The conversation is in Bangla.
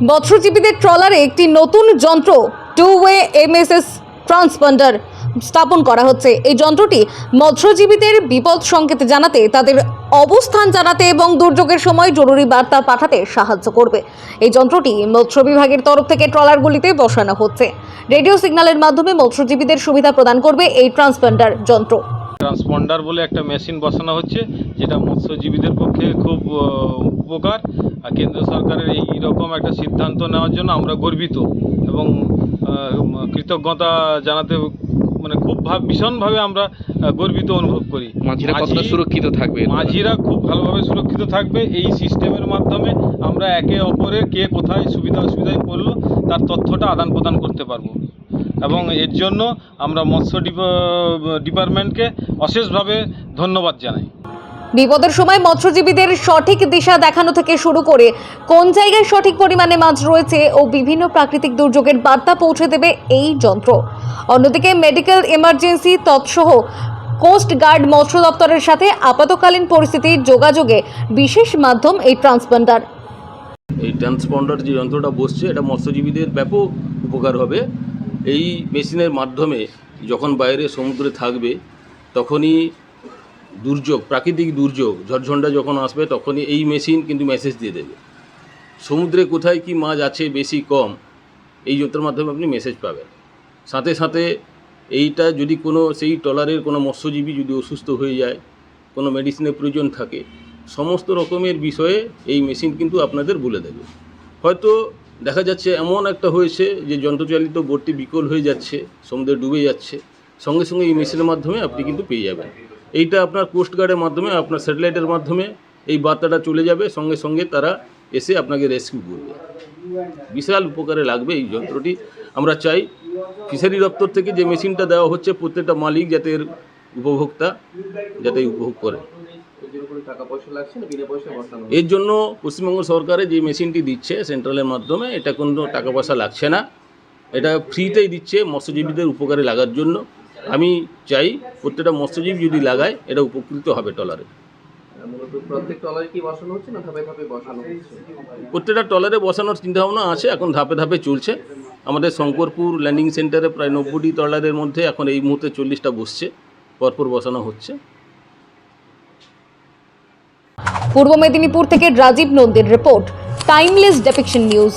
মৎস্যজীবীদের ট্রলারে একটি নতুন যন্ত্র টু ওয়ে এমএসএস ট্রান্সপন্ডার স্থাপন করা হচ্ছে। এই যন্ত্রটি মৎস্যজীবীদের বিপদ সংকেত জানাতে, তাদের অবস্থান জানাতে এবং দুর্যোগের সময় জরুরি বার্তা পাঠাতে সাহায্য করবে। এই যন্ত্রটি মৎস্য বিভাগের তরফ থেকে ট্রলারগুলিতে বসানো হচ্ছে। রেডিও সিগন্যালের মাধ্যমে মৎস্যজীবীদের সুবিধা প্রদান করবে এই ট্রান্সপন্ডার যন্ত্র। ট্রান্সপন্ডার বলে একটা মেশিন বসানো হচ্ছে যেটা মৎস্যজীবীদের পক্ষে খুব উপকার। আর কেন্দ্র সরকারের এই রকম একটা সিদ্ধান্ত নেওয়ার জন্য আমরা গর্বিত এবং কৃতজ্ঞতা জানাতে মানে খুব ভাব ভীষণভাবে আমরা গর্বিত অনুভব করি। মাঝিরা কতটা সুরক্ষিত থাকবে মাঝিরা খুব ভালোভাবে সুরক্ষিত থাকবে। এই সিস্টেমের মাধ্যমে আমরা একে অপরের কে কোথায় সুবিধা অসুবিধায় পড়ল তার তথ্যটা আদান প্রদান করতে পারব। এবং এর জন্য আমরা মৎস্য ডিপার্টমেন্টকে অশেষভাবে ধন্যবাদ জানাই। বিপদের সময় মৎস্যজীবীদের সঠিক দিশা দেখানো থেকে শুরু করে কোন জায়গায় সঠিক পরিমাণে মাছ রয়েছে ও বিভিন্ন প্রাকৃতিক দুর্যোগের বার্তা পৌঁছে দেবে এই যন্ত্র। অন্যদিকে মেডিকেল এমার্জেন্সি তৎসহ কোস্ট গার্ড মৎস্য দপ্তরের সাথে আপাতকালীন পরিস্থিতির যোগাযোগে বিশেষ মাধ্যম এই ট্রান্সপন্ডার। এই ট্রান্সপন্ডার যে যন্ত্রটা বসছে এটা মৎস্যজীবীদের ব্যাপক উপকার হবে। এই মেশিনের মাধ্যমে যখন বাইরে সমুদ্রে থাকবে, তখনই দুর্যোগ, প্রাকৃতিক দুর্যোগ, ঝড়ঝণ্ডা যখন আসবে, তখনই এই মেশিন কিন্তু মেসেজ দিয়ে দেবে। সমুদ্রে কোথায় কি মাছ আছে বেশি, কম, এই যন্ত্রের মাধ্যমে আপনি মেসেজ পাবেন। সাথে সাথে এইটা যদি কোনো, সেই ট্রলারের কোনো মৎস্যজীবী যদি অসুস্থ হয়ে যায়, কোনো মেডিসিনের প্রয়োজন থাকে, সমস্ত রকমের বিষয়ে এই মেশিন কিন্তু আপনাদের বলে দেবে। হয়তো দেখা যাচ্ছে এমন একটা হয়েছে যে যন্ত্রচালিত বোটটি বিকল হয়ে যাচ্ছে, সমুদ্রে ডুবে যাচ্ছে। সঙ্গে সঙ্গে এই মেশিনের মাধ্যমে আপনি কিন্তু পেয়ে যাবেন। এইটা আপনার কোস্ট গার্ডের মাধ্যমে, আপনার স্যাটেলাইটের মাধ্যমে এই বার্তাটা চলে যাবে। সঙ্গে সঙ্গে তারা এসে আপনাকে রেস্কিউ করবে। বিশাল উপকারে লাগবে এই যন্ত্রটি। আমরা চাই ফিশারি দপ্তর থেকে যে মেশিনটা দেওয়া হচ্ছে, প্রত্যেকটা মালিক যাতে উপভোক্তা যাতে উপভোগ করে এর জন্য পশ্চিমবঙ্গ সরকারের যে মেশিনটি দিচ্ছে সেন্ট্রালের মাধ্যমে এটা কোনো টাকা পয়সা লাগছে না। এটা ফ্রিতেই দিচ্ছে মৎস্যজীবীদের উপকারে লাগার জন্য। আমি চাই প্রত্যেকটা মৎস্যজীবী যদি লাগায় এটা উপকৃত হবে টলারে প্রত্যেকটা টলারে বসানোর চিন্তাভাবনা আছে এখন ধাপে ধাপে চলছে। আমাদের শঙ্করপুর ল্যান্ডিং সেন্টারে প্রায় নব্বইটি টলারের মধ্যে এখন এই মুহূর্তে চল্লিশটা বসছে পরপর বসানো হচ্ছে। পূর্ব মেদিনীপুর থেকে রাজীব নন্দীর রিপোর্ট টাইমলেস ডেপিকশন নিউজ